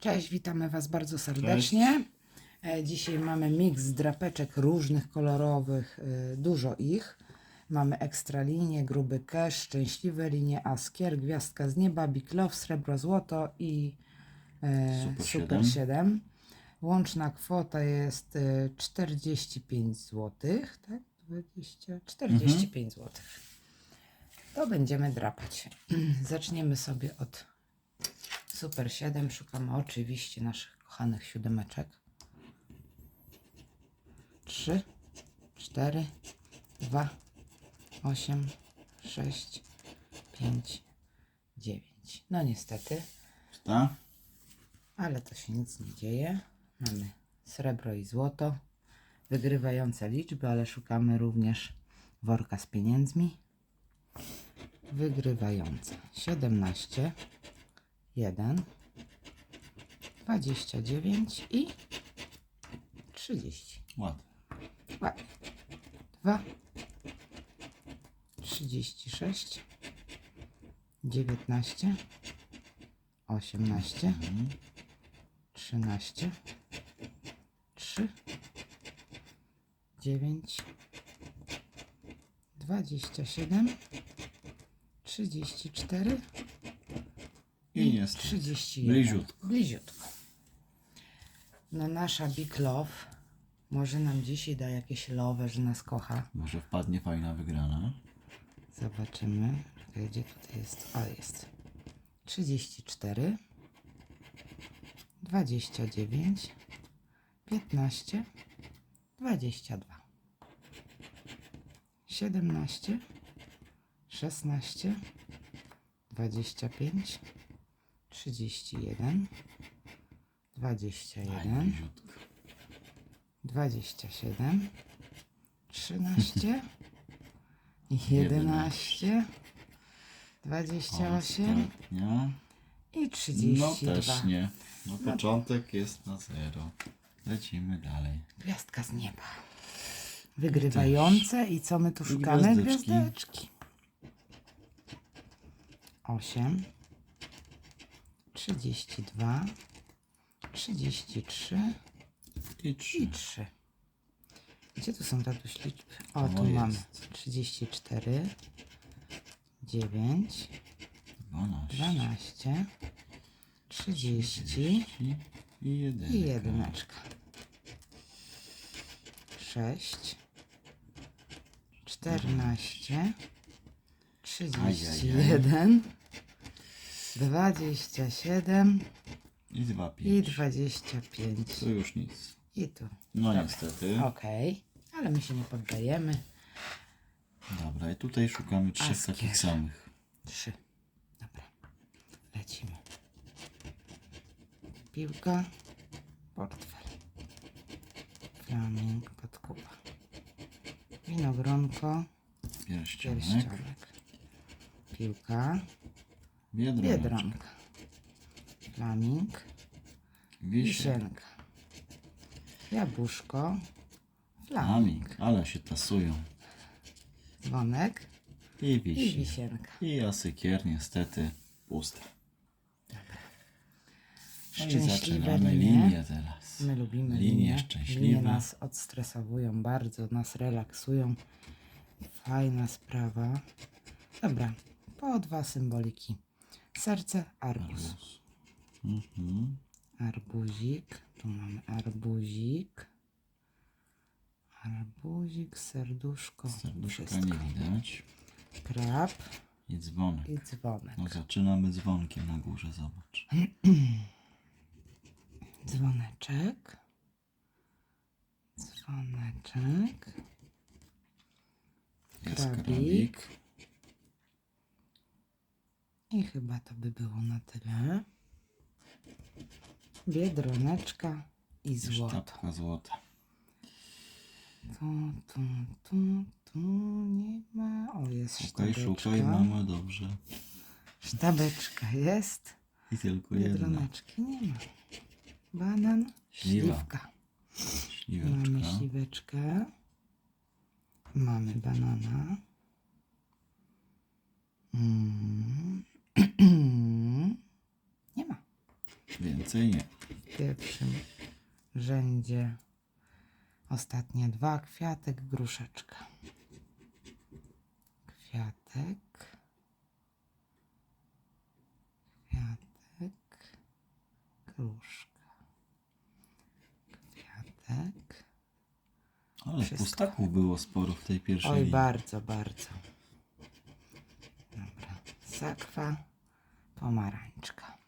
Cześć, witamy Was bardzo serdecznie. E, Dzisiaj mamy miks drapeczek różnych kolorowych, e, dużo ich. Mamy ekstra linie, gruby cash, szczęśliwe linie, askier, gwiazdka z nieba, big love, srebro, złoto i e, Super super, 7. 7. Łączna kwota jest e, 45 zł, tak? 20, 45 zł. To będziemy drapać. Zaczniemy sobie od Super 7. Szukamy oczywiście naszych kochanych siódemeczek. 3, 4, 2, 8, 6, 5, 9. No niestety, Ta? ale to się nic nie dzieje. Mamy srebro i złoto. Wygrywające liczby, ale szukamy również worka z pieniędzmi. Wygrywające 17, 1, 29 i 30. Ładnie. Ładnie. 2, 36, 19, 18, 13, 3, 9, 27, 34 I jest. 31. Bliziutko. Bliziutko. No nasza Big Love może nam dzisiaj da jakieś love, że nas kocha. Może wpadnie fajna wygrana. Zobaczymy. Gdzie tutaj jest? O, jest. 34 29 15 22 17 16 25 31 Aj, 21 bliziutko. 27, 13, 11, 28 Ostatnia. i No 32. też nie. No początek jest na zero. Lecimy dalej. Gwiazdka z nieba. Wygrywające i co my tu szukamy? gwiazdeczki. Gwiazdeczki. 8, 32, 33 I i trzy. 3. Gdzie tu są tatuś liczby? O, O, tu mamy jest. 34, 9, 12. 12, 30 30 i jeden. i jedyneczka. 6, 14, 31, 27 I dwa i pięć. 25. To już nic. I tu. No niestety. Okej, ale my się nie poddajemy. Dobra, i tutaj szukamy trzech Askier. takich samych. 3. Dobra, lecimy. Piłka, portfel, flaming, podkupa, winogronko, Pierścionek. pierścionek, piłka, Biedronka. biedronka, flaming, Wisienka. jabłuszko, flaming, ale się tasują. dzwonek I i wisi. wisienka. I asykier niestety pusta. No i Szczęśliwe zaczynamy linie. linię teraz. My lubimy Linie linie. szczęśliwe. Linie nas odstresowują bardzo, nas relaksują. Fajna sprawa. Dobra, po dwa symboliki. Serce, arbuz. Arbuz. Mhm. Arbuzik. Tu mamy arbuzik. Arbuzik, serduszko. Serduszka wszystko. nie widać. Krab I dzwonek. i dzwonek. No zaczynamy dzwonkiem na górze, zobacz. Dzwoneczek. Dzwoneczek. Jest Krabik. krabik. I chyba to by było na tyle. Biedroneczka i złoto. Sztabka złota. Tu, tu, tu, tu nie ma. O, jest Szukaj, sztabeczka. szukaj, mamy dobrze. Sztabeczka jest. I tylko jedna. Biedroneczki nie ma. Banan, Śliwa. śliwka. Mamy Śliweczka. śliweczkę. Mamy banana. Mm. Nie ma. Więcej nie. W pierwszym rzędzie ostatnie dwa. Kwiatek, gruszeczka. Kwiatek. Kwiatek. Gruszka. Kwiatek. Ale Wszystko. pustaków było sporo w tej pierwszej Oj, linii. bardzo, bardzo. Dobra. Sakwa, pomarańczka.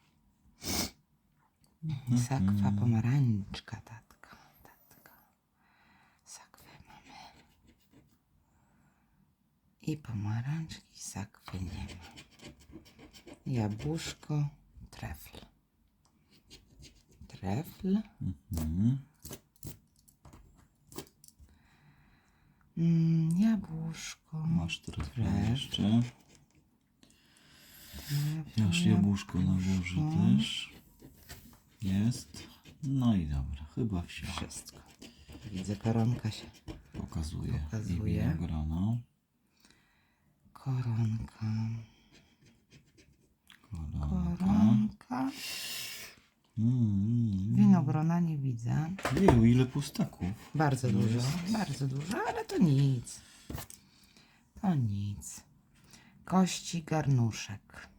Sakwa, pomarańczka, tatka, tatka. Sakwę mamy. I pomarańczki, sakwy nie ma. Jabłuszko, trefl. Trefl. Mhm. Mm, jabłuszko. Masz Trefl. jeszcze. Masz jabłuszko na górze też. Jest. No i dobra, chyba wsio. Wszystko. Widzę, koronka się. Pokazuje. Pokazuje. I winogrono. Koronka. Koronka. Koronka. Mm. Winogrona nie widzę. Jeju, ile pustaków. Bardzo dużo, bardzo dużo, ale to nic. To nic. Kości, garnuszek.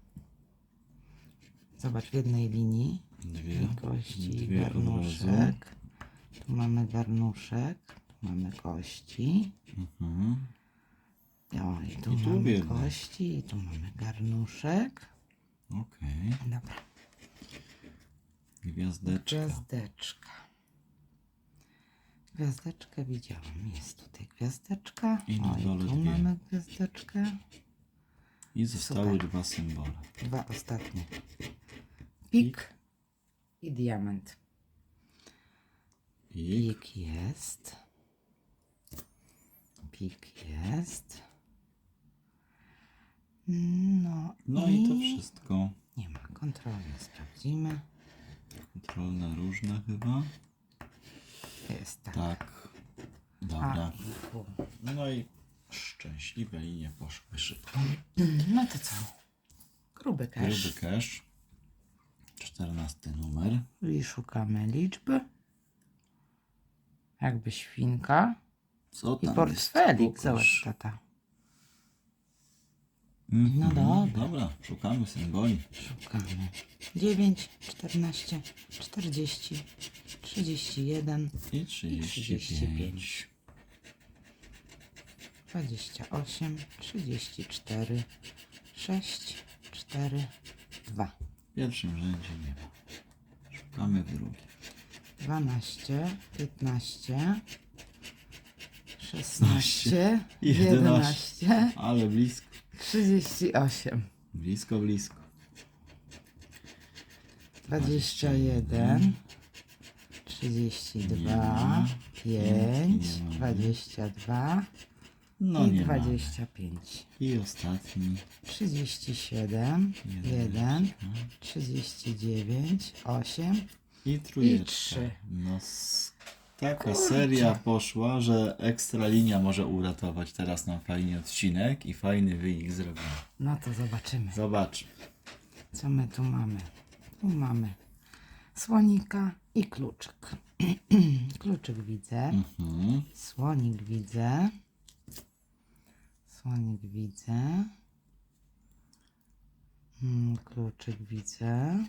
Zobacz w jednej linii. Dwie. Kości, Dwie od razu. garnuszek. Tu mamy garnuszek, tu mamy kości. Mhm. O, i tu I tu mamy jedno. kości, i tu mamy garnuszek. Okej. Dobra. Gwiazdeczka. Gwiazdeczka. Gwiazdeczkę widziałam. Jest tutaj gwiazdeczka. I na o, dole i tu dwie. mamy gwiazdeczkę. I zostały Super. dwa symbole. Dwa ostatnie. Pik i diament. I Pik jest. Pik jest. No, No i to wszystko. Nie ma kontrolnie. Sprawdzimy. Kontrolne różne chyba. Jest tak. Tak. A, Dobra. i tu. No i szczęśliwe linie poszły szybko. No to co? Gruby cash. Gruby cash. 14 numer. I szukamy liczby. Jakby świnka. Co I tam portfelik. jest? Zobacz, tata. Mhm. No dobra. Dobra, szukamy symboli. Szukamy. 9, 14, 40, 31, I 35. 28, 34, 6, 4, 2. W pierwszym rzędzie nie ma. Szukamy w drugim. 12, 15, 16, 11. 11, Ale blisko. 38, Blisko, blisko. 21, 32, 5, Nie ma. 22 No i nie ma. 25. I ostatni. 37, 1, 39, 8. I trójeczka. trzy. No, s- taka Kurczę. seria poszła, że ekstra linia może uratować teraz nam fajnie odcinek i fajny wynik zrobimy. No to zobaczymy, Zobacz. co my tu mamy. Tu mamy słonika i kluczyk. kluczyk widzę, Mhm. słonik widzę, słonik widzę, Mm, kluczyk widzę,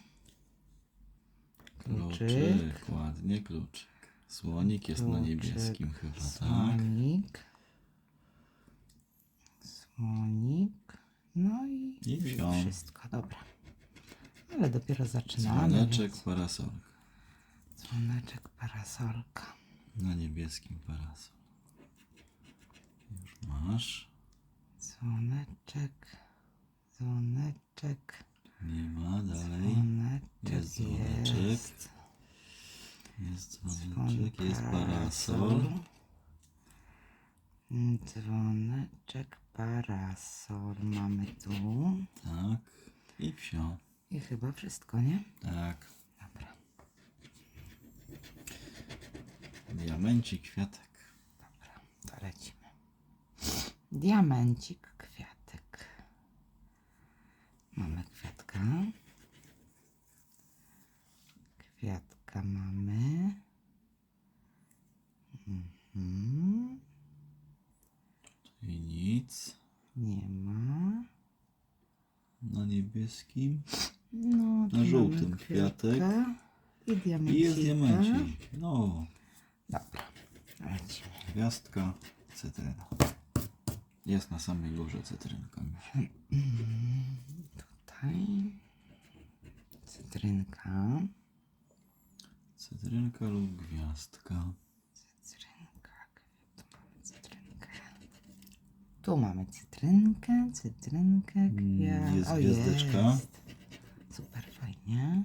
kluczyk, Kluczyk, ładnie kluczyk. Słonik jest na niebieskim chyba, tak? słonik, słonik, no i, I wszystko, dobra. Ale dopiero zaczynamy. Dzwoneczek, więc- parasolka. Dzwoneczek, parasolka. Na niebieskim parasol. Już masz. Dzwoneczek, dzwoneczek, Nie ma dalej. dzwoneczek Jest dzwoneczek. jest. Jest Dzwon, dzwoneczek, jest parasol. Dzwoneczek, parasol mamy tu. Tak. I wsio. I chyba wszystko, nie? Tak. Dobra. Diamencik, kwiatek. Dobra, to lecimy. Diamencik. Mamy kwiatka. Kwiatka mamy. Mhm. I nic. Nie ma. Na niebieskim. No, mamy żółtym kwiatek. I I diamencika. jest diamencik. No. Dobra, lecimy. Gwiazdka, cytryna. Jest na samej górze cytrynka. Tutaj. Cytrynka. Cytrynka lub gwiazdka. Cytrynka. Tu mamy cytrynkę. Tu mamy cytrynkę, cytrynkę. Mm, jest o, gwiazdeczka. Jest. Super fajnie.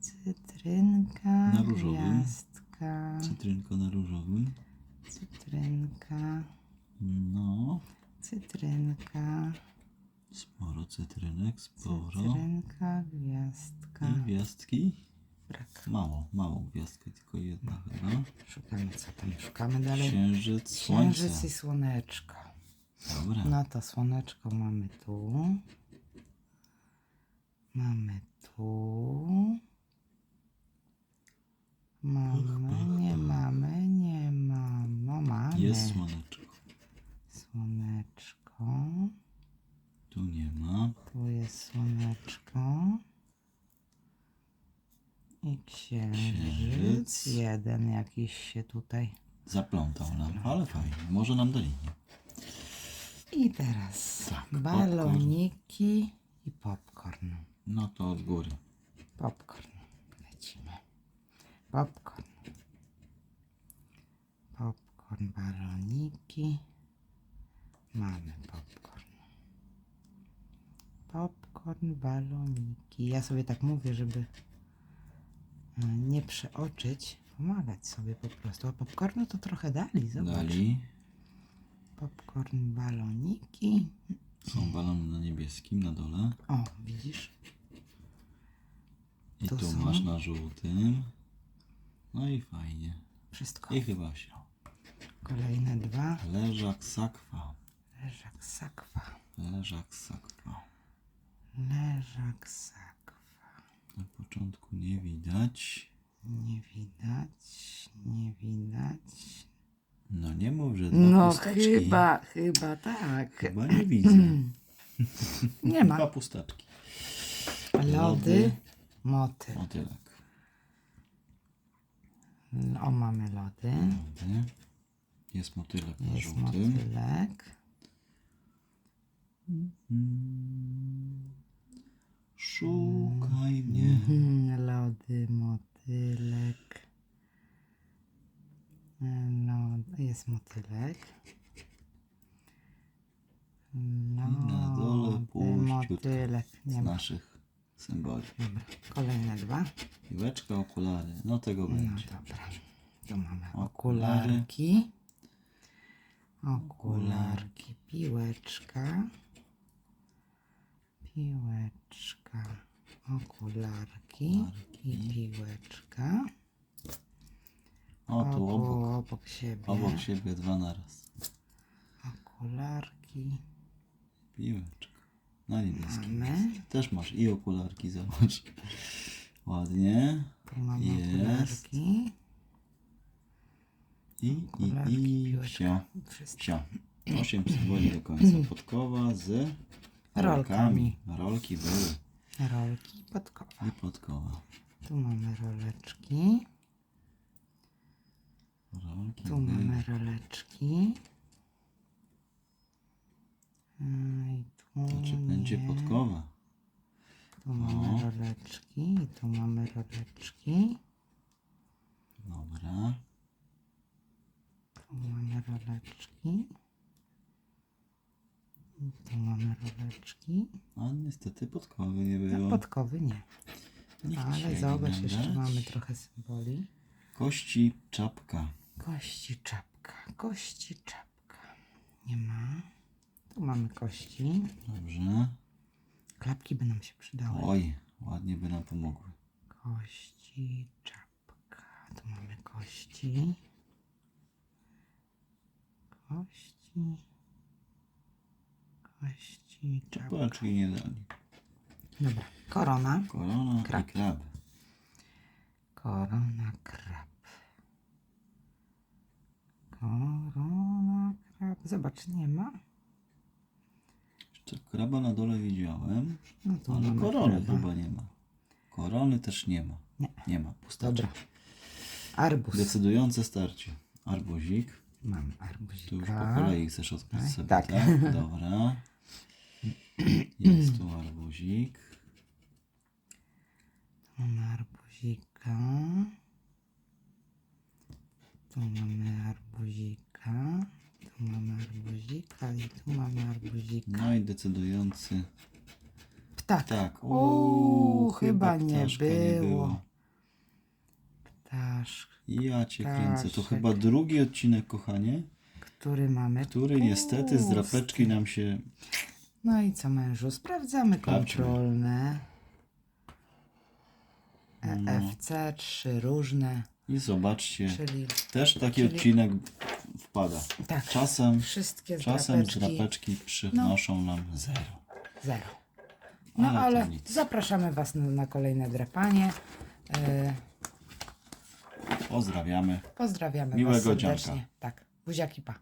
Cytrynka, Na różowym. gwiazdka, Cytrynka na różowym. cytrynka, No. cytrynka, Sporo cytrynek, sporo. cytrynka, gwiazdka. I gwiazdki? Brak. Mało, mało gwiazdka, tylko jedna chyba. Szukamy co tam, szukamy dalej. Księżyc, słońce. Księżyc i słoneczko. Dobra. No to słoneczko mamy tu. Mamy tu. Mamy, nie mamy, nie mamy. No mamy. Jest. Słoneczko. Tu nie ma. Tu jest słoneczko. I księżyc. Księżyc. Jeden jakiś się tutaj. Zaplątał nam, ale fajnie. Może nam dali. I teraz Tak, baloniki i popcorn. No to od góry. Popcorn. Lecimy. Popcorn. Popcorn, baloniki. Mamy popcorn. Popcorn, baloniki. Ja sobie tak mówię, żeby e, nie przeoczyć, pomagać sobie po prostu. A popcornu to trochę dali, zobacz. Dali. Popcorn, baloniki. Są balony na niebieskim na dole. O, widzisz? I Tu tu są. masz na żółtym. No i fajnie. Wszystko. I chyba się. Kolejne dwa. Leżak sakwa. Leżak sakwa. Leżak sakwa. Leżak sakwa. Na początku nie widać. Nie widać, nie widać. No nie mów, że dwa No pustaczki. chyba, chyba tak. Chyba nie widzę. Nie ma. Dwa pustaczki. Lody, motyl. Motylek. O, mamy lody. Lody. Jest motylek na Jest żółtym. motylek. Szukaj mnie. Mhm, Lody, motylek. Lod, jest motylek. na dole puściutko. motylek. Nie Z ma. naszych symboli. Dobra, kolejne dwa. Piłeczka, okulary. No tego No będzie. dobra. Tu mamy Okulary. okularki. Okularki, piłeczka. Piłeczka, okularki i piłeczka. O, tu Obu, obok, obok siebie. obok siebie dwa naraz. Okularki. Piłeczka. Na niebieskim. Mamy. Też masz i okularki, zobacz. Ładnie. Tu mamy Jest. okularki. I, i, Okularki, i, piłeczka. sia, Wszystko. sia. Osiem symboli do końca. Podkowa z Rolkami. Rolki były. Rolki podkowa. I podkowa. Tu mamy roleczki. Rolki Tu były. mamy roleczki. I tu To czy będzie podkowa? Tu mamy No. roleczki. I tu mamy roleczki. Dobra. Tu mamy roleczki. Tu mamy roleczki. A niestety podkowy nie było. podkowy nie. Ale zobacz, jeszcze mamy trochę symboli. Kości, czapka. Kości czapka, kości czapka. Nie ma. Tu mamy kości. Dobrze. Klapki by nam się przydały. Oj, ładnie by nam pomogły. Kości czapka. Tu mamy kości. Kości. Kości czapka. Nie dali. Dobra, Korona. Korona Krab. i krab. Korona krab. Korona krab. Zobacz, nie ma. Jeszcze kraba na dole widziałem, No tu ale korony kraba. chyba nie ma. Korony też nie ma. Nie. Nie ma, pustaczek. Dobra. Arbuz. Decydujące starcie. Arbuzik. Mam Tu już po kolei chcesz Tak. sobie, Tak. tak? Dobra. Jest tu arbuzik. Tu mamy arbuzika. Tu mamy arbuzika. Tu mamy arbuzika i tu mamy arbuzika. No i decydujący Ptak. tak. Uuu, chyba nie ptaszka było. Ptaszk, Ja cię kręcę. To chyba drugi odcinek, kochanie, który mamy. który niestety z drapeczki nam się No i co mężu? Sprawdzamy kontrolne. No. EFC, trzy różne, i zobaczcie, czyli też taki czyli- odcinek wpada. tak, Czasem, wszystkie czasem drapeczki drapeczki przynoszą nam zero. zero. No Ale to ale nic. zapraszamy Was na, na kolejne drapanie. E, Pozdrawiamy. pozdrawiamy Miłego Was serdecznie. dzianka. Tak, buziaki pa.